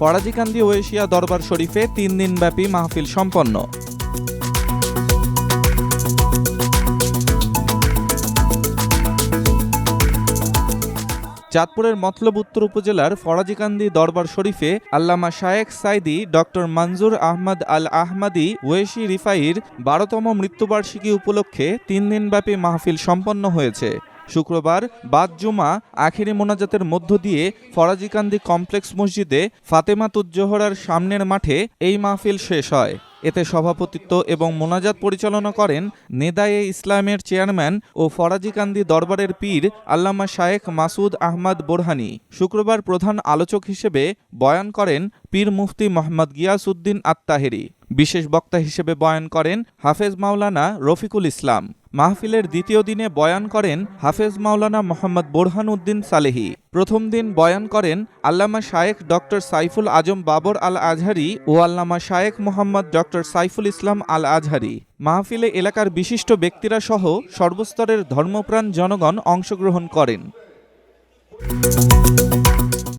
Farajikandi Oceania দরবার শরীফে তিন দিনব্যাপী মাহফিল সম্পন্ন। চাঁদপুরের মতলব উত্তর উপজেলার ফরাজিকান্দি দরবার শরীফে আল্লামা শায়েখ সাইদি, ডক্টর মঞ্জুর আহমদ আল আহমাদি, ওয়েশি রিফাইর বারোতম মৃত্যুবার্ষিকী উপলক্ষে তিন দিনব্যাপী মাহফিল সম্পন্ন হয়েছে। শুক্রবার বাদ জুমা আখিরি মোনাজাতের মধ্য দিয়ে ফরাজিকান্দি কমপ্লেক্স মসজিদে ফাতেমা তুজ্জোহরার সামনের মাঠে এই মাহফিল শেষ হয়। এতে সভাপতিত্ব এবং মোনাজাত পরিচালনা করেন নেদায়ে ইসলামের চেয়ারম্যান ও ফরাজিকান্দি দরবারের পীর আল্লামা শায়েখ মাসুদ আহমদ বোরহানি। শুক্রবার প্রধান আলোচক হিসেবে বয়ান করেন পীর মুফতি মোহাম্মদ গিয়াসউদ্দিন আত্তাহেরি। বিশেষ বক্তা হিসেবে বয়ান করেন হাফেজ মাওলানা রফিকুল ইসলাম। মাহফিলের দ্বিতীয় দিনে বয়ান করেন হাফেজ মাওলানা মোহাম্মদ বোরহান উদ্দিন সালেহি। প্রথম দিন বয়ান করেন আল্লামা শায়েখ ডক্টর সাইফুল আজম বাবর আল আজহারি ও আল্লামা শায়েখ মোহাম্মদ ডক্টর সাইফুল ইসলাম আল আজহারি মাহফিলে এলাকার বিশিষ্ট ব্যক্তিরা সহ সর্বস্তরের ধর্মপ্রাণ জনগণ অংশগ্রহণ করেন।